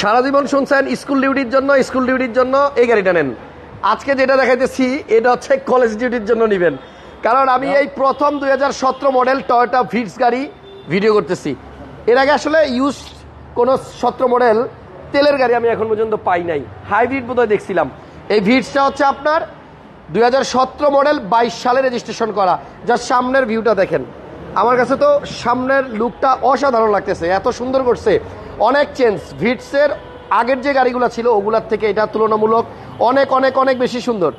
সারা জীবন শুনছেন স্কুল ডিউটির জন্য স্কুল ডিউটির জন্য এই গাড়িটা নেন। আজকে যেটা দেখাইতেছি এটা হচ্ছে কলেজ ডিউটির জন্য নেবেন। কারণ আমি এই প্রথম দুই হাজার সতেরো মডেল টয়োটা ভিটস গাড়ি ভিডিও করতেছি। এর আগে আসলে ইউজ কোনো সতেরো মডেল তেলের গাড়ি আমি এখন পর্যন্ত পাই নাই। হাইব্রিড বোধহয় দেখছিলাম। এই ভিটসটা হচ্ছে আপনার দুই হাজার সতেরো মডেল বাইশ সালে রেজিস্ট্রেশন করা। যার সামনের ভিউটা দেখেন। আমার কাছে তো সামনের লুকটা অসাধারণ লাগতেছে, এত সুন্দর করছে। অনেক চেঞ্জ ভিটসের আগের যে গাড়িগুলো ছিল ওগুলার থেকে এটা তুলনামূলক অনেক অনেক অনেক বেশি সুন্দর।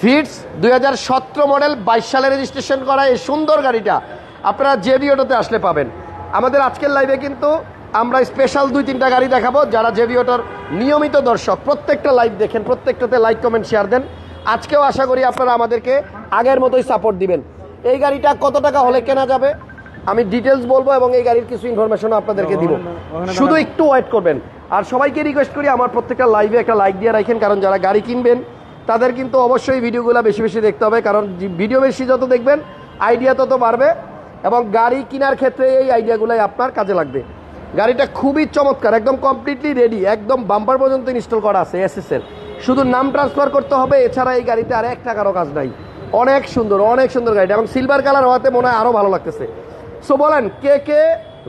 ভিটস দুই হাজার সতেরো মডেল বাইশ সালে রেজিস্ট্রেশন করা এই সুন্দর গাড়িটা আপনারা জেবিওটোতে আসলে পাবেন। আমাদের আজকের লাইভে কিন্তু আমরা স্পেশাল দুই, তিনটা গাড়ি দেখাবো, যারা জেবিওটোর নিয়মিত দর্শক, প্রত্যেকটা লাইভ দেখেন, প্রত্যেকটাতে লাইক কমেন্ট শেয়ার দেন। আজকেও আশা করি আপনারা আমাদেরকে আগের মতোই সাপোর্ট দিবেন। এই গাড়িটা কত টাকা হলে কেনা যাবে? আমি ডিটেলস বলব এবং এই গাড়ির কিছু ইনফরমেশন আপনাদেরকে দিব। শুধু একটু ওয়েট করবেন। আর সবাইকে রিকোয়েস্ট করি আমার প্রত্যেকটা লাইভে একটা লাইক দিয়ে রাখেন কারণ যারা গাড়ি কিনবেন তাদের কিন্তু অবশ্যই ভিডিওগুলো বেশি বেশি দেখতে হবে কারণ ভিডিও বেশি যত দেখবেন আইডিয়া তত বাড়বে এবং গাড়ি কেনার ক্ষেত্রে এই আইডিয়াগুলোই আপনার কাজে লাগবে। গাড়িটা খুবই চমৎকার একদম কমপ্লিটলি রেডি একদম বাম্পার পর্যন্ত ইনস্টল করা আছে এসএস এর শুধু নাম ট্রান্সফার করতে হবে এছাড়া এই গাড়িতে আর এক টাকারও কাজ নাই। অনেক সুন্দর অনেক সুন্দর গাড়িটা। এবং সিলভার কালার হওয়াতে মনে হয় আরও ভালো লাগতেছে। সো বলেন, কে কে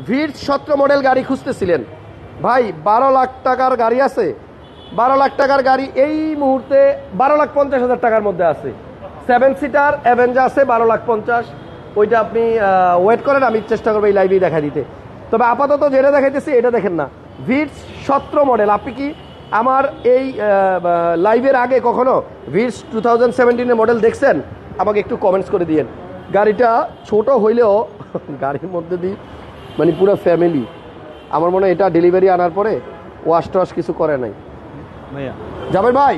ভিড় সতেরো মডেল গাড়ি খুঁজতেছিলেন? ভাই, বারো লাখ টাকার গাড়ি আছে। বারো লাখ টাকার গাড়ি এই মুহূর্তে বারো লাখ পঞ্চাশ হাজার টাকার মধ্যে আছে। সেভেন সিটার অ্যাভেঞ্জা আছে, বারো লাখ পঞ্চাশ। ওইটা আপনি ওয়েট করেন, আমি চেষ্টা করব এই লাইভেই দেখা দিতে। তবে আপাতত যেটা দেখাইতেছি, এটা দেখেন না। ভিটস সতেরো মডেল আপনি কি আমার এই লাইভের আগে কখনো ভিটস টু থাউজেন্ড সেভেন্টিনের মডেল দেখছেন? আমাকে একটু কমেন্টস করে দিয়েন। গাড়িটা ছোট হইলেও গাড়ির মধ্যে দিই মানে পুরো ফ্যামিলি আমার মনে হয় এটা ডেলিভারি আনার পরে ওয়াশ টোয়াশ কিছু করে নাই। ভাইয়া। যাবেন ভাই?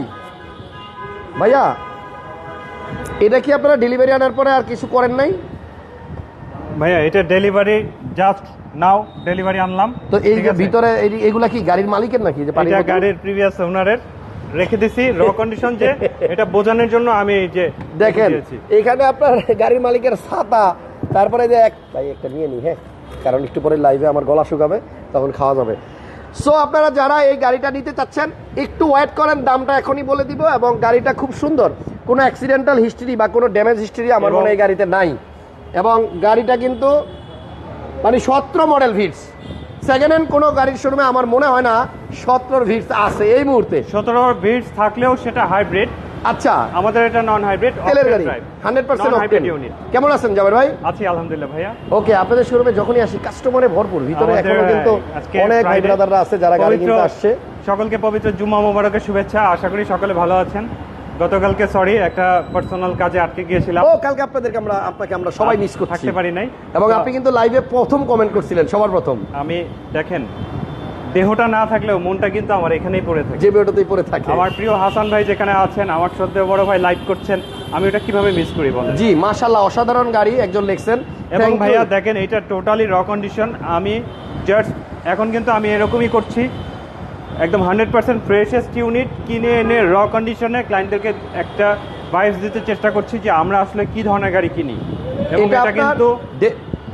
ভাইয়া এটা কি আপনারা ডেলিভারি আনার পরে আর কিছু করেন নাই? ভাইয়া এটা ডেলিভারি জাস্ট নাও ডেলিভারি আনলাম। তো এই যে ভিতরে এগুলা কি গাড়ির মালিকের নাকি যে এটা গাড়ির প্রিভিয়াস ওনারের রেখে দিছি র কন্ডিশন যে এটা বোঝানোর জন্য আমি যে দেখেন এখানে আপনার গাড়ির মালিকের ছাতা তারপরে যে এক ভাই একটা নিয়ে নি হ্যাঁ? কারণ একটু পরে লাইভে আমার গলা শুকাবে তখন খাওয়া যাবে। সো আপনারা যারা এই গাড়িটা নিতে চাচ্ছেন একটু ওয়েট করেন দামটা এখনই বলে দিব এবং গাড়িটা খুব সুন্দর। কোনো অ্যাক্সিডেন্টাল হিস্ট্রি বা কোনো ড্যামেজ হিস্ট্রি আমার মনে হয় এই গাড়িতে নাই। এবং গাড়িটা কিন্তু মানে সতেরো মডেল ভিটস সেকেন্ড হ্যান্ড কোনো গাড়ির শোরুমে আমার মনে হয় না সতেরোর ভিটস আছে এই মুহূর্তে। সতেরো বিটস থাকলেও সেটা হাইব্রিড আচ্ছা। আমাদের এটা নন হাইব্রিড তেলের গাড়ি হান্ড্রেড পার্সেন্ট হাইব্রিড ইউনিট কেমন আছেন জাবের ভাই? আছি আলহামদুলিল্লাহ ভাইয়া। ওকে আপনাদের শোরুমে যখনই আসি কাস্টমারে ভরপুর। ভিতরে এখনও কিন্তু অনেক ভাই ব্রাদাররা আছে যারা গাড়ি কিনতে আসছে। সকলকে পবিত্র জুম্মা মোবারকের শুভেচ্ছা। আশা করি সকলে ভালো আছেন। গতকালকে সরি একটা পার্সোনাল কাজে আটকে গিয়েছিলাম। ও কালকে আপনাদেরকে আমরা আপনাকে আমরা সবাই মিস করছি। থাকতে পারি নাই। এবং আপনি কিন্তু লাইভে প্রথম কমেন্ট করছিলেন সবার প্রথম। আমি দেখেন দেহটা না থাকলেও মনটা কিন্তু আমার এখানেই পড়ে থাকে। যে ভিডিওতেই পড়ে থাকে। আমার প্রিয় হাসান ভাই যেখানে আছেন আমার শ্রদ্ধেয় বড় ভাই লাইভ করছেন আমি ওটা কীভাবে মিস করি বলেন? জি মাশাল্লাহ অসাধারণ গাড়ি একজন লিখছেন। এবং ভাইয়া দেখেন এটা টোটালি র কন্ডিশন আমি জাস্ট এখন কিন্তু আমি এরকমই করছি। একদম হান্ড্রেড পার্সেন্ট ফ্রেশেস্ট ইউনিট কিনে এনে র কন্ডিশনে ক্লায়েন্টদেরকে একটা ভাইস দিতে চেষ্টা করছি যে আমরা আসলে কি ধরনের গাড়ি কিনি। এবং এটা কিন্তু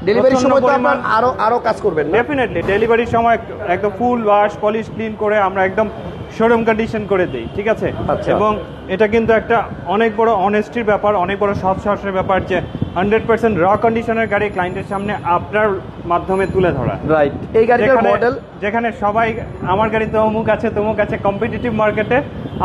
ডেলিভারির সময় তো আপনার আরও আরও কাজ করবেন ডেফিনেটলি ডেলিভারির সময় একদম ফুল ওয়াশ পলিশ ক্লিন করে আমরা একদম শোরুম কন্ডিশন করে দিই ঠিক আছে? আচ্ছা। এবং এটা কিন্তু একটা অনেক বড় অনেস্টির ব্যাপার অনেক বড় সৎ সাহসের ব্যাপার যে হান্ড্রেড পার্সেন্ট র কন্ডিশনের গাড়ি ক্লায়েন্টের সামনে আপনার মাধ্যমে তুলে ধরা। রাইট এই গাড়িটার মডেল যেখানে সবাই আমার গাড়িতে অমুক আছে তমুক আছে কম্পিটিটিভ মার্কেটে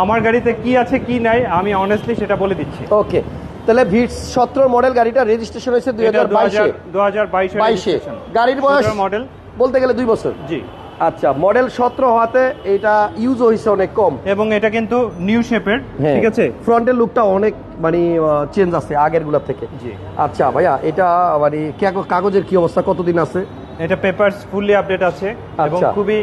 আমার গাড়িতে কি আছে কি নাই? আমি অনেস্টলি সেটা বলে দিচ্ছি। ওকে তাহলে ভিটস সতেরো মডেল গাড়িটা রেজিস্ট্রেশন হয়েছে দুই হাজার বাইশে। দু হাজার বাইশে বাইশে। গাড়ির বয়স মডেল বলতে গেলে দুই বছর। জি। আচ্ছা মডেল সতেরো হওয়াতে এটা ইউজ হয়েছে অনেক কম। এবং এটা কিন্তু নিউ শেপের হ্যাঁ। ঠিক আছে? ফ্রন্টের লুকটা অনেক মানে চেঞ্জ আছে আগেরগুলার থেকে আচ্ছা ভাইয়া এটা মানে কাগজের কি অবস্থা? কতদিন আছে? এটা পেপারস ফুললি আপডেট আছে এবং আচ্ছা। খুবই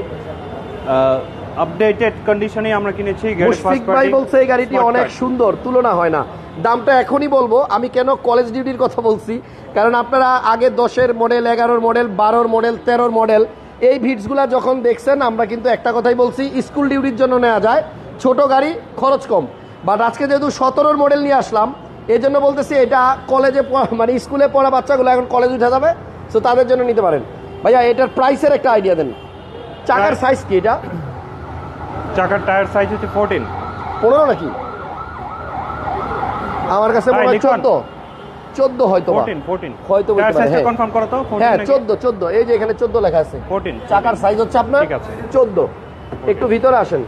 আপডেটেড কন্ডিশনে আমরা কিনেছি মুশফিক ভাই বলছে এই গাড়িটি অনেক সুন্দর তুলনা হয় না। দামটা এখনই বলব আমি কেন কলেজ ডিউটির কথা বলছি? কারণ আপনারা আগে দশের মডেল এগারোর মডেল বারোর মডেল তেরোর মডেল এই ভিটসগুলা যখন দেখছেন আমরা কিন্তু একটা কথাই বলছি স্কুল ডিউটির জন্য নেওয়া যায় ছোট গাড়ি খরচ কম। বাট আজকে যেহেতু সতেরোর মডেল নিয়ে আসলাম এই জন্য বলতেছি এটা কলেজে মানে স্কুলে পড়া বাচ্চাগুলো এখন কলেজ উঠে যাবে সো তাদের জন্য নিতে পারেন। ভাইয়া এটার প্রাইসের একটা আইডিয়া দেন। চাকার সাইজ কি এটা? চাকার টায়ার সাইজ হচ্ছে ফোরটিন পনেরো নাকি? আমার কাছে মনে হয় চোদ্দ। চোদ্দ হয়তো হয়তো হ্যাঁ। হ্যাঁ চোদ্দ চোদ্দ। এই যে এখানে চোদ্দ লেখা আছে। চাকার সাইজ হচ্ছে আপনার চোদ্দ। একটু ভিতরে আসেন।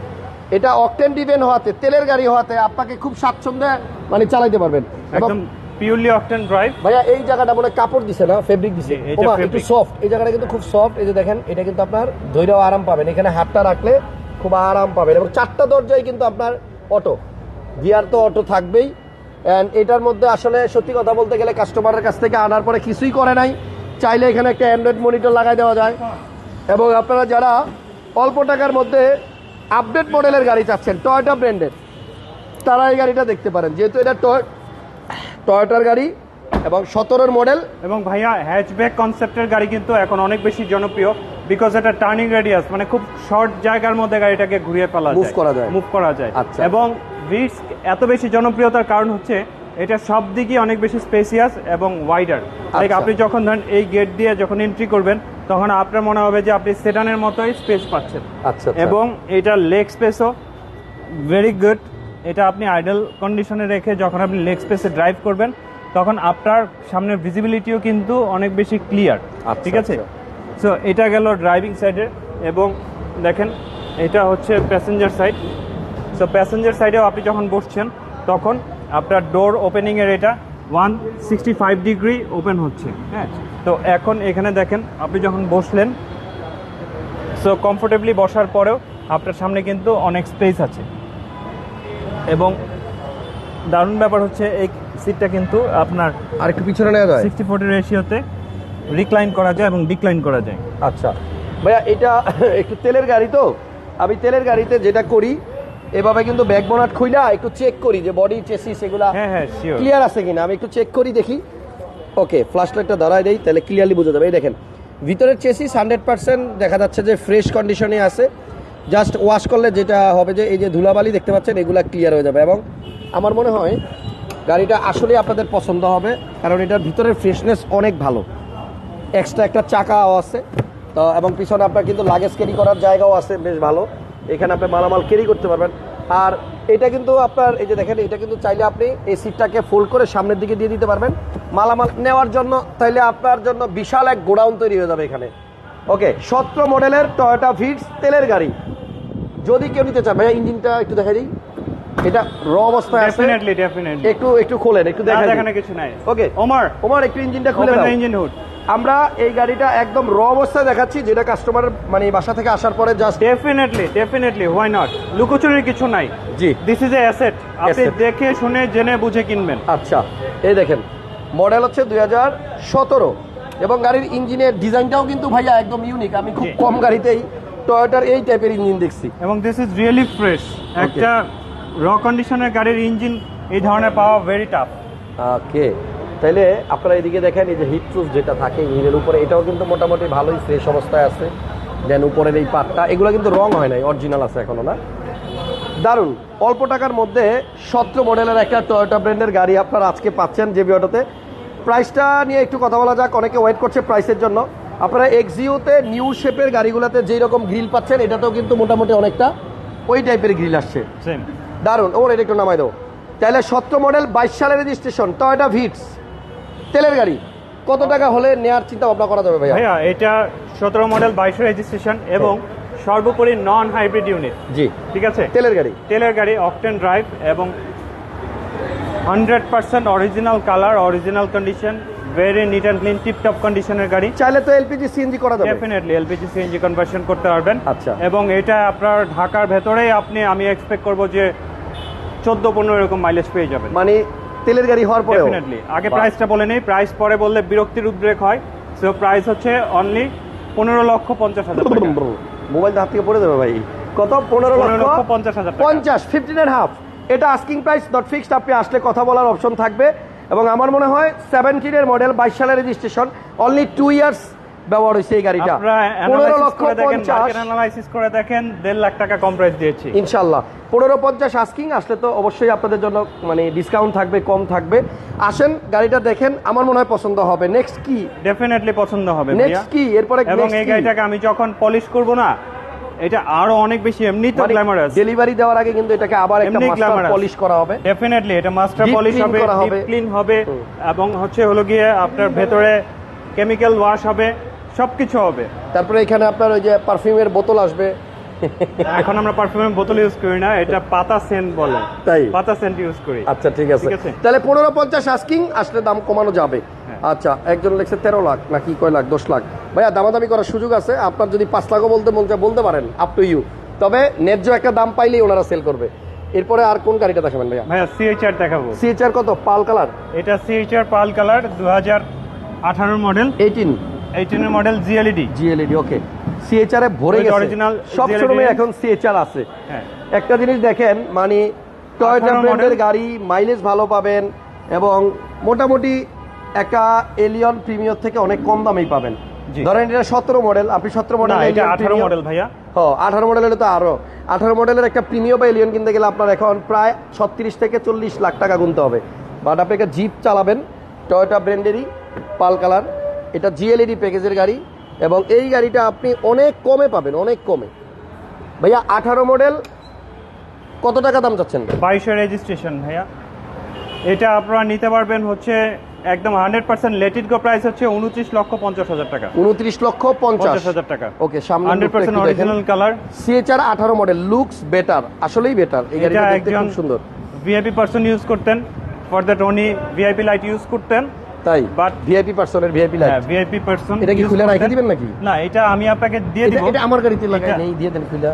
এটা অকটেন ডিভেন হওয়াতে তেলের গাড়ি হওয়াতে আপনাকে খুব স্বাচ্ছন্দ্যে মানে চালাইতে পারবেন। এবং একদম পিওরলি অকটেন ড্রাইভ ভাইয়া এই জায়গাটা হয় কাপড় দিছে না ফেব্রিক দিছে। ওমা, একটু সফট এই জায়গাটা কিন্তু খুব সফট এই যে দেখেন এটা কিন্তু আপনার ধৈর্য আরাম পাবেন। এখানে হাতটা রাখলে খুব আরাম পাবেন। এবং চারটা দরজায় কিন্তু আপনার অটো। গিয়ার তো অটো থাকবেই। অ্যান্ড এটার মধ্যে আসলে সত্যি কথা বলতে গেলে কাস্টমারের কাছ থেকে আনার পরে কিছুই করে নাই। চাইলে এখানে একটা অ্যান্ড্রয়েড মনিটর লাগাই দেওয়া যায়। এবং আপনারা যারা অল্প টাকার মধ্যে আপডেট মডেলের গাড়ি চাচ্ছেন টয়টা ব্র্যান্ডের তারা এই গাড়িটা দেখতে পারেন। যেহেতু এটা টয় টয়োটার গাড়ি এবং সতেরোর মডেল এবং ভাইয়া হ্যাচব্যাক কনসেপ্টের গাড়ি কিন্তু এখন অনেক বেশি জনপ্রিয় বিকজ এটা টার্নিং রেডিয়াস মানে খুব শর্ট জায়গার মধ্যে গাড়িটাকে ঘুরিয়ে ফেলা Move করা যায়। মুভ করা যায়। আচ্ছা। এবং ভিটস এত বেশি জনপ্রিয়তার কারণ হচ্ছে এটা সব দিকই অনেক বেশি স্পেসিয়াস এবং ওয়াইডার লাইক আচ্ছা। আপনি যখন ধরেন এই গেট দিয়ে যখন এন্ট্রি করবেন তখন আপনার মনে হবে যে আপনি সেডানের মতোই স্পেস পাচ্ছেন। আচ্ছা এবং এটা লেগ স্পেসও ভেরি গুড এটা আপনি আইডল কন্ডিশনে রেখে যখন আপনি লেগ স্পেসে ড্রাইভ করবেন তখন আপনার সামনের ভিজিবিলিটিও কিন্তু অনেক বেশি ক্লিয়ার আচ্ছা, ঠিক আছে? আচ্ছা। সো এটা গেল ড্রাইভিং সাইডে এবং দেখেন এটা হচ্ছে প্যাসেঞ্জার সাইড সো প্যাসেঞ্জার সাইডেও আপনি যখন বসছেন তখন আপনার ডোর ওপেনিংয়ের এটা one sixty five degree open হচ্ছে হ্যাঁ? তো এখন এখানে দেখেন আপনি যখন বসলেন সো কমফোর্টেবলি বসার পরেও আপনার সামনে কিন্তু অনেক স্পেস আছে। এবং দারুণ ব্যাপার হচ্ছে এই সিটটা কিন্তু আপনার আর একটু পিছনে নেওয়া যায়? সিক্সটি ফোর্টি রেশিওতে রিক্লাইন করা যায় এবং ডিক্লাইন করা যায়। আচ্ছা। ভাইয়া এটা একটু তেলের গাড়ি তো? আমি তেলের গাড়িতে যেটা করি এভাবে কিন্তু ব্যাক বোনাট খুইলা একটু চেক করি যে বডি চেসিস এগুলা হ্যাঁ হ্যাঁ ক্লিয়ার আছে কিনা। আমি একটু চেক করি দেখি। ওকে ফ্ল্যাশ লাইটটা ধরাই দেই তাহলে ক্লিয়ারলি বোঝা যাবে। এই দেখেন ভিতরের চেসিস হান্ড্রেড পার্সেন্ট দেখা যাচ্ছে যে ফ্রেশ কন্ডিশনে আছে। জাস্ট ওয়াশ করলে যেটা হবে যে এই যে ধুলাবালি দেখতে পাচ্ছেন এগুলা ক্লিয়ার হয়ে যাবে। এবং আমার মনে হয় গাড়িটা আসলে আপনাদের পছন্দ হবে কারণ এটার ভিতরের ফ্রেশনেস অনেক ভালো। এক্সট্রা একটা চাকাও আছে। তো এবং পিছনে আপনার কিন্তু লাগেজ ক্যারি করার জায়গাও আছে বেশ ভালো। এখানে আপনি মালামাল ক্যারি করতে পারবেন। আর এটা কিন্তু আপনার, এই যে দেখেন, এটা কিন্তু চাইলে আপনি এই সিটটাকে ফোল্ড করে সামনের দিকে দিয়ে দিতে পারবেন। মালামাল নেওয়ার জন্য, তাইলে আপনার জন্য বিশাল এক গোডাউন তৈরি হয়ে যাবে এখানে। ওকে, সত্র মডেলের টয়োটা ফিটস তেলের গাড়ি। যদি কেউ নিতে চান ভাইয়া, ইঞ্জিনটা একটু দেখা দিই। এটা র অবস্থায় আছে। ডেফিনেটলি ডেফিনেটলি একটু একটু খোলেন একটু দেখা দেখানে কিছু নাই। ওকে ওমার ওমার একটু ইঞ্জিনটা খুলে দাও। ইঞ্জিন হুড আমরা এই গাড়িটা একদম র অবস্থায় দেখাচ্ছি যেটা কাস্টমার মানে বাসা থেকে আসার পরে just definitely definitely why not লুকোচুরির কিছু নাই। জি। দিস ইজ এ অ্যাসেট আপনি দেখে শুনে জেনে বুঝে কিনবেন। আচ্ছা এই দেখেন মডেল হচ্ছে দুই হাজার সতেরো। এবং গাড়ির ইঞ্জিনের ডিজাইনটাও কিন্তু ভাইয়া একদম ইউনিক আমি খুব কম গাড়িতেই টয়োটার এই টাইপের ইঞ্জিন দেখছি। এবং দিস ইজ রিয়েলি ফ্রেশ একটা র কন্ডিশনের গাড়ির ইঞ্জিন এই ধরনের পাওয়া ভেরি টাফ ওকে তাইলে আপনারা এদিকে দেখেন এই যে হিট প্রুফ যেটা থাকে ইঞ্জিনের উপরে এটাও কিন্তু মোটামুটি ভালোই ফ্রেশ অবস্থায় আছে। দেন উপরের এই পাটটা এগুলো কিন্তু রং হয় নাই অরিজিনাল আছে এখনও না। দারুণ। অল্প টাকার মধ্যে সতেরো মডেলের একটা টয়োটা ব্র্যান্ডের গাড়ি আপনারা আজকে পাচ্ছেন জেবি অটোতে প্রাইসটা নিয়ে একটু কথা বলা যাক অনেকে ওয়েট করছে প্রাইসের জন্য। আপনারা এক্সিওতে নিউ শেপের গাড়িগুলোতে যেই রকম গ্রিল পাচ্ছেন এটাতেও কিন্তু মোটামুটি অনেকটা ওই টাইপের গ্রিল আসছে। সেম দারুণ ওর এটা একটু নামাই দাও। তাহলে সতেরো মডেল বাইশ সালের রেজিস্ট্রেশন টয়োটা ভিটস তেলের গাড়ি কত টাকা হলে নেওয়ার চিন্তা ভাবনা করা যাবে ভাইয়া? ভাইয়া এটা সতেরো মডেল বাইশ রেজিস্ট্রেশন এবং সর্বোপরি নন হাইব্রিড ইউনিট জি। ঠিক আছে? তেলের গাড়ি। তেলের গাড়ি অকটেন ড্রাইভ এবং hundred percent original colour original condition very neat and clean tiptop কন্ডিশনের গাড়ি। চাইলে তো এলপিজি সিএনজি করা যাবে। ডেফিনেটলি এলপিজি সিএনজি কনভার্সন করতে পারবেন। আচ্ছা। এবং এটা আপনার ঢাকার ভেতরেই আপনি আমি এক্সপেক্ট করব যে চোদ্দ পনেরো এরকম মাইলেজ পেয়ে যাবেন। মানে তেলের গাড়ি হওয়ার পরে ডেফিনেটলি আগে প্রাইসটা বলে নেই। প্রাইস পরে বললে বিরক্তির উদ্রেক হয়। সো প্রাইস হচ্ছে অনলি পনেরো লক্ষ পঞ্চাশ হাজার। মোবাইল হাত থেকে পড়ে দেবে ভাই। কত? পনেরো লক্ষ? পঞ্চাশ হাজার পঞ্চাশ ফিফটিন অ্যান্ড হাফ এটা আস্কিং প্রাইস নট ফিক্সড আপনি আসলে কথা বলার অপশন থাকবে। এবং আমার মনে হয় সেভেন্টিনের মডেল বাইশ সালের রেজিস্ট্রেশন অনলি টু ইয়ার্স ব্যবহার হয়েছে এই গাড়িটা। পনেরো লক্ষ দেখেন পঞ্চাশ। অ্যানালাইসিস করে দেখেন দেড় লাখ টাকা কম প্রাইস দিয়েছি। ইনশাল্লাহ পনেরো পঞ্চাশ আস্কিং আসলে তো অবশ্যই আপনাদের জন্য মানে ডিসকাউন্ট থাকবে কম থাকবে। আসেন গাড়িটা দেখেন আমার মনে হয় পছন্দ হবে। নেক্সট কি? ডেফিনেটলি পছন্দ হবে নেক্সট কি? এরপরে এবং এই গাড়িটাকে আমি যখন পলিশ করব না এটা আরও অনেক বেশি এমনি তো গ্ল্যামারাস ডেলিভারি দেওয়ার আগে কিন্তু এটাকে আবার একটা মাস্টার পলিশ করা হবে। ডেফিনেটলি এটা মাস্টার পলিশ হবে ডিপ ক্লিন হবে। এবং হচ্ছে হলো গিয়ে আপনার ভেতরে কেমিক্যাল ওয়াশ হবে। সবকিছু হবে। তারপরে এখানে আপনার ওই যে পারফিউমের বোতল আসবে। এখন আমরা পারফিউমের বোতল ইউজ করি না এটা পাতা সেন্ট বলে। তাই? পাতা সেন্ট ইউজ করি। আচ্ছা ঠিক আছে। তাহলে পনেরো পঞ্চাশ আস্কিং আসলে দাম কমানো যাবে। হ্যাঁ। আচ্ছা একজন লেখছে তেরো লাখ নাকি কয় লাখ? দশ লাখ। ভাইয়া দামাদামি করার সুযোগ আছে। আপনার যদি পাঁচ লাখও বলতে মন চায় বলতে পারেন আপ টু ইউ তবে ন্যায্য একটা দাম পাইলেই ওনারা সেল করবে। এরপরে আর কোন গাড়িটা দেখাবেন ভাইয়া? ভাইয়া সিএইচআর দেখাবো। সিএচআর কত? Pearl colour? এটা সিএইচআর পাল কালার দু হাজার আঠারোর model. Eighteen এইটিনের model GLED GLED okay CHR এ ভরে গেছে। original সব শোরুমে এখন সিএচআর আছে। হ্যাঁ। একটা জিনিস দেখেন মানে টয়োটা 18 ব্র্যান্ডের গাড়ি মাইলেজ ভালো পাবেন এবং মোটামুটি একা এলিয়ন প্রিমিয়র থেকে অনেক কম দামেই পাবেন। ধরেন এটা সতেরো মডেল আপনি সতেরো মডেল না এটা আঠারো মডেল ভাইয়া। হ্যাঁ আঠারো মডেল হলে তো আরও। আঠারো মডেলের একটা প্রিমিয় বা এলিয়ন কিনতে গেলে আপনার এখন প্রায় ছত্রিশ থেকে চল্লিশ লাখ টাকা গুনতে হবে। বাট আপনি একটা জিপ চালাবেন টয়োটা ব্র্যান্ডেরই পাল কালার। এটা জিএলইডি প্যাকেজের গাড়ি এবং এই গাড়িটা আপনি অনেক কমে পাবেন অনেক কমে। ভাইয়া আঠারো মডেল কত টাকা দাম চাচ্ছেন? বাইশের রেজিস্ট্রেশন ভাইয়া। এটা আপনারা নিতে পারবেন হচ্ছে একদম hundred percent let it go price হচ্ছে উনত্রিশ লক্ষ পঞ্চাশ হাজার টাকা। উনত্রিশ লক্ষ পঞ্চাশ। হাজার টাকা। ওকে সামনে hundred percent original colour CHR আঠারো মডেল লুকস বেটার আসলেই বেটার এই গাড়িটা একজন সুন্দর। ভিআইপি পার্সন ইউজ করতেন। ফর দ্যাট উনি ভিআইপি লাইট ইউজ করতেন। তাই? But- ভিআইপি পার্সনের ভিআইপি লাইট হ্যাঁ ভিআইপি পার্সন এটা কি খুলে রেখে দিবেন নাকি? না এটা আমি আপনাকে দিয়ে দিব। এটা আমার গাড়িতে এটা- নেই দিয়ে দেন খুলে।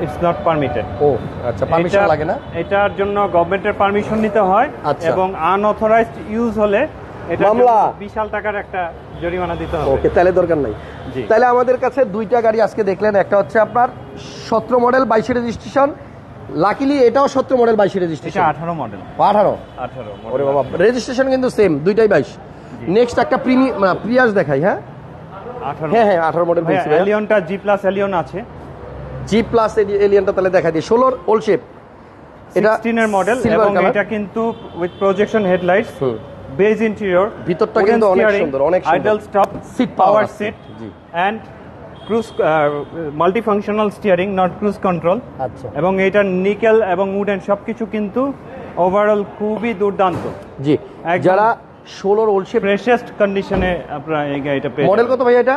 ইটস নট পারমিটেড ও আচ্ছা পারমিশন লাগে না? এটার জন্য গভর্নমেন্টের পারমিশন নিতে হয় আচ্ছা। এবং আনঅথরাইজড ইউজ হলে এটা মামলা। বিশাল টাকার একটা জরিমানা দিতে হবে। ওকে তাহলে দরকার নাই। জি। তাহলে আমাদের কাছে দুইটা গাড়ি আজকে দেখলেন। একটা হচ্ছে আপনার সতেরো মডেল বাইশে রেজিস্ট্রেশন লাকিলি এটাও সত্তর মডেল বাইশে রেজিস্ট্রেশন আঠারো মডেল আঠারো? আঠারো ওরে বাবা রেজিস্ট্রেশন কিন্তু সেম দুইটাই বাইশ। নেক্সট একটা প্রিমি প্রিয়াস দেখাই হ্যাঁ? হ্যাঁ হ্যাঁ আঠারো মডেল এলিয়নটা জি প্লাস এলিয়ন আছে। জি প্লাস এলিয়নটা তাহলে দেখা দিই ষোলোর ওল শেপ এটা সিক্সটিনের মডেল এবং এটা কিন্তু with projection headlights beige interior ভিতরটা কিন্তু অনেক সুন্দর, অনেক। Idle stop power power seat G. And cruise multifunctional steering not cruise control আচ্ছা। এবং এটা নিকেল এবং উড উডেন সবকিছু কিন্তু ওভারঅল খুবই দুর্দান্ত। জি যারা ষোলোর ওল শেপ ফ্রেশেস্ট কন্ডিশনে আপনারা এই গাড়িটা পেয়ে মডেল কত ভাই এটা।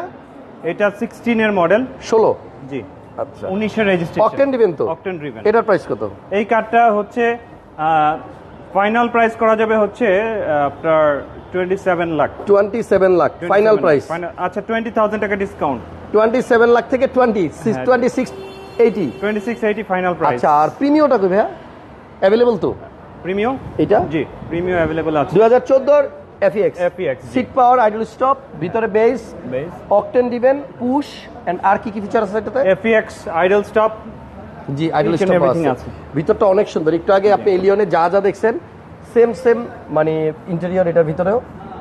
এটা সিক্সটিনের মডেল ষোলো? জি। আচ্ছা। উনিশের রেজিস্ট্রেশন অকটেন দিবেন তো? অকটেন ড্রিভেন এটার প্রাইস কত? এই কারটা হচ্ছে ফাইনাল প্রাইস করা যাবে হচ্ছে আপনার twenty seven lakh twenty seven lakh final price আচ্ছা টোয়েন্টি থাউজেন্ড টাকা ডিসকাউন্ট টোয়েন্টি সেভেন লাখ থেকে টোয়েন্টি হ্যাঁ। Twenty six eighty twenty six eighty final price আচ্ছা আর প্রিমিয়টা কই ভাইয়া? অ্যাভেলেবল তো? প্রিমিয়াম? এটা জি প্রিমিয়াম অ্যাভেলেবল আছে। দুই হাজার চোদ্দোর FEX FEX, seat power idle stop ভিতরে বেস বেস অকটেন দিবেন পুশ এন্ড আর কি কি ফিচার আছে এটাতে এফিএক্স আইডল স্টপ জি আইডল স্টপ আছে। আছে। ভিতরটা অনেক সুন্দর। একটু আগে আপনি এলিয়নে যা যা দেখছেন সেম সেম মানে ইন্টেরিয়র এটার ভিতরেও।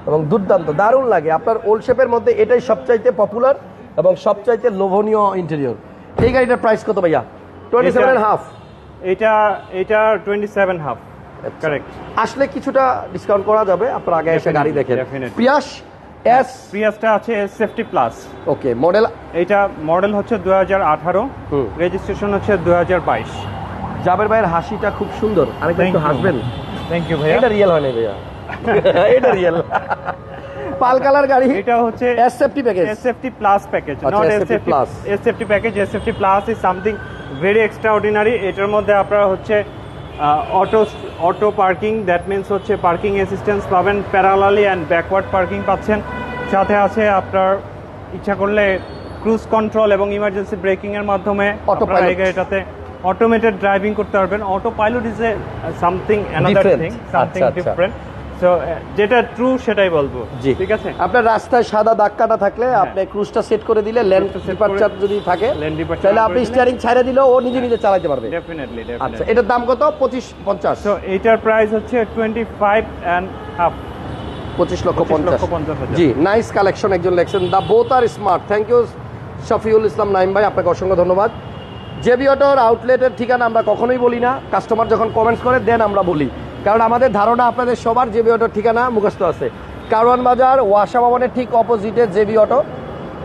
এবং দুর্দান্ত দারুণ লাগে। আপনার ওল্ড শেপের মধ্যে এটাই সবচাইতে পপুলার এবং সবচাইতে লোভনীয় ইন্টেরিয়র এই গাড়িটার প্রাইস কত ভাইয়া? টোয়েন্টি সেভেন হাফ এটা এটা টোয়েন্টি সেভেন হাফ কারেক্ট আসলে কিছুটা ডিসকাউন্ট করা যাবে আপনার আগে এসে গাড়ি দেখেন. প্রিয়াস এস প্রিয়াসটা আছে সেফটি প্লাস ওকে মডেল এটা মডেল হচ্ছে দু হাজার আঠারো রেজিস্ট্রেশন হচ্ছে দু হাজার বাইশ। জাবের ভাইয়ের হাসিটা খুব সুন্দর। আরেকবার একটু হাসবেন? থ্যাংক ইউ ভাইয়া। এটা রিয়েল হয় ভাইয়া। এটা রিয়েল পাল কালার গাড়ি এটা হচ্ছে S safety package SFT plus package, আচ্ছা, not SFT SFT plus. SFT package. SFT plus is something very extraordinary. এটার মধ্যে আপনারা হচ্ছে auto auto parking that means হচ্ছে পার্কিং অ্যাসিস্ট্যান্স পাবেন প্যারালালি অ্যান্ড ব্যাকওয়ার্ড পার্কিং পাচ্ছেন সাথে আছে আপনার ইচ্ছা করলে ক্রুজ কন্ট্রোল এবং ইমার্জেন্সি ব্রেকিং এর মাধ্যমে আপনারা এই গাড়িটাতে অটোমেটেড ড্রাইভিং করতে পারবেন auto pilot is a something another thing something আচ্ছা, আচ্ছা। ডিফারেন্ট যেটা ট্রু সেটাই বলব। জি। ঠিক আছে? আপনার রাস্তায় সাদা দাগ কাটা থাকলে আপনি ক্রুজটা সেট করে দিলে ল্যান্ড ডিপারচার যদি থাকে তাহলে আপনি দিলে- স্টিয়ারিং ছাড়ে দিলেও ও নিজে নিজে চালাতে পারবে। ডেফিনেটলি আচ্ছা এটার দাম কত? পঁচিশ পঞ্চাশ। সো এইটার প্রাইস হচ্ছে টোয়েন্টি ফাইভ অ্যান্ড হাফ পঁচিশ লক্ষ 25 পঞ্চাশ লক্ষ 50 হাজার। জি নাইস কালেকশন একজন লেখছেন the both are smart thank you Shafiul Islam Naim ভাই আপনাকে অসংখ্য ধন্যবাদ। জেবি অটোর আউটলেটের ঠিকানা আমরা কখনোই বলি না। কাস্টমার যখন কমেন্টস করে দেন আমরা বলি। কারণ আমাদের ধারণা আপনাদের সবার জেবি অটোর ঠিকানা মুখস্থ আছে। কারওয়ান বাজার ওয়াসা ভবনের ঠিক অপোজিটে জেবি অটো।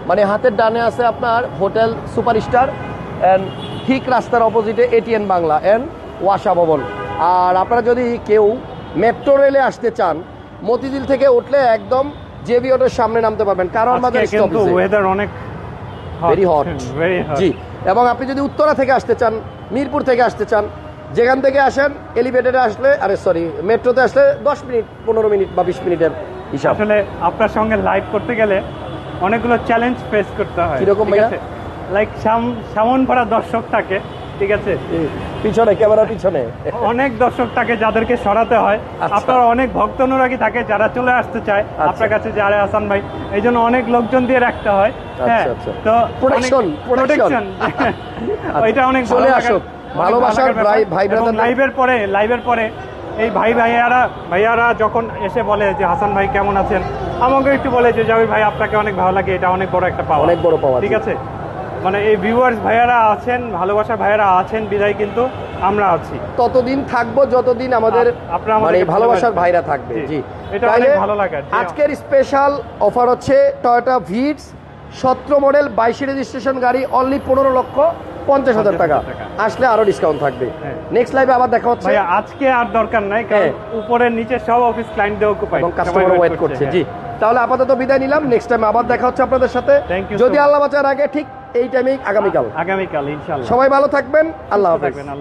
মানে হাতের ডানে আছে আপনার হোটেল সুপার স্টার অ্যান্ড ঠিক রাস্তার অপোজিটে এটিএন বাংলা অ্যান্ড ওয়াসা ভবন। আর আপনারা যদি কেউ মেট্রো রেলে আসতে চান মতিঝিল থেকে উঠলে একদম জেবি অটোর সামনে নামতে পারবেন। আজকে বাজার কিন্তু ওয়েদার অনেক ভেরি হট জি। এবং আপনি যদি উত্তরা থেকে আসতে চান মিরপুর থেকে আসতে চান যেখান থেকে আসেন এলিভেটেডে আসলে আরে সরি মেট্রোতে আসলে দশ মিনিট পনেরো মিনিট বা বিশ মিনিটের হিসাব। আসলে আপনার সঙ্গে লাইভ করতে গেলে অনেকগুলো চ্যালেঞ্জ ফেস করতে হয়। কীরকম লাইক সামন ভরা দর্শক থাকে ঠিক আছে? পিছনে ক্যামেরার পিছনে। অনেক দর্শক থাকে যাদেরকে সরাতে হয়। আচ্ছা। আপনার অনেক ভক্ত অনুরাগী থাকে যারা চলে আসতে চায়। আপনার কাছে যে আরে হাসান ভাই এই জন্য অনেক লোকজন দিয়ে রাখতে হয়। হ্যাঁ আচ্ছা। তো Protection, protection। প্রোটেকশন ওইটা অনেক চলে ভালো আসুক। অনেক ভালোবাসার ভাই- এবং লাইভের পরে লাইভের পরে এই ভাই ভাইয়ারা ভাইয়ারা যখন এসে বলে যে হাসান ভাই কেমন আছেন? আমাকে একটু বলে যে জাবির ভাই আপনাকে অনেক ভালো লাগে। এটা অনেক বড় একটা পাওয়া। অনেক বড় পাওয়া, ঠিক আছে? মানে এই ভিউয়ার্স ভাইয়ারা আছেন ভালোবাসা ভাইয়ারা আছেন বিদায় কিন্তু আমরা আছি। ততদিন থাকব যতদিন আমাদের মানে ভালোবাসার। ভাইরা থাকবে জি। এটা অনেক ভালো লাগার, জি। আজকের স্পেশাল অফার হচ্ছে টয়োটা ভিটস সতেরো মডেল বাইশে রেজিস্ট্রেশন গাড়ি অনলি পনেরো লক্ষ পঞ্চাশ হাজার টাকা। আসলে আরও ডিসকাউন্ট থাকবে। হ্যাঁ। নেক্সট লাইভে আবার দেখা হচ্ছে। আজকে আর দরকার নাই কারণ হ্যাঁ। উপরের নিচে সব অফিস ক্লায়েন্ট দেওয়া অকুপাই এবং কাস্টমার ওয়েট করছে জি। তাহলে আপাতত বিদায় নিলাম। নেক্সট টাইম আবার দেখা হচ্ছে আপনাদের সাথে। যদি আল্লাহ বাঁচার আগে ঠিক এই টাইমেই আগামীকাল। আগামীকাল ইনশাআল্লাহ। সবাই ভালো থাকবেন। আল্লাহ হাফেজ। আল্লাহ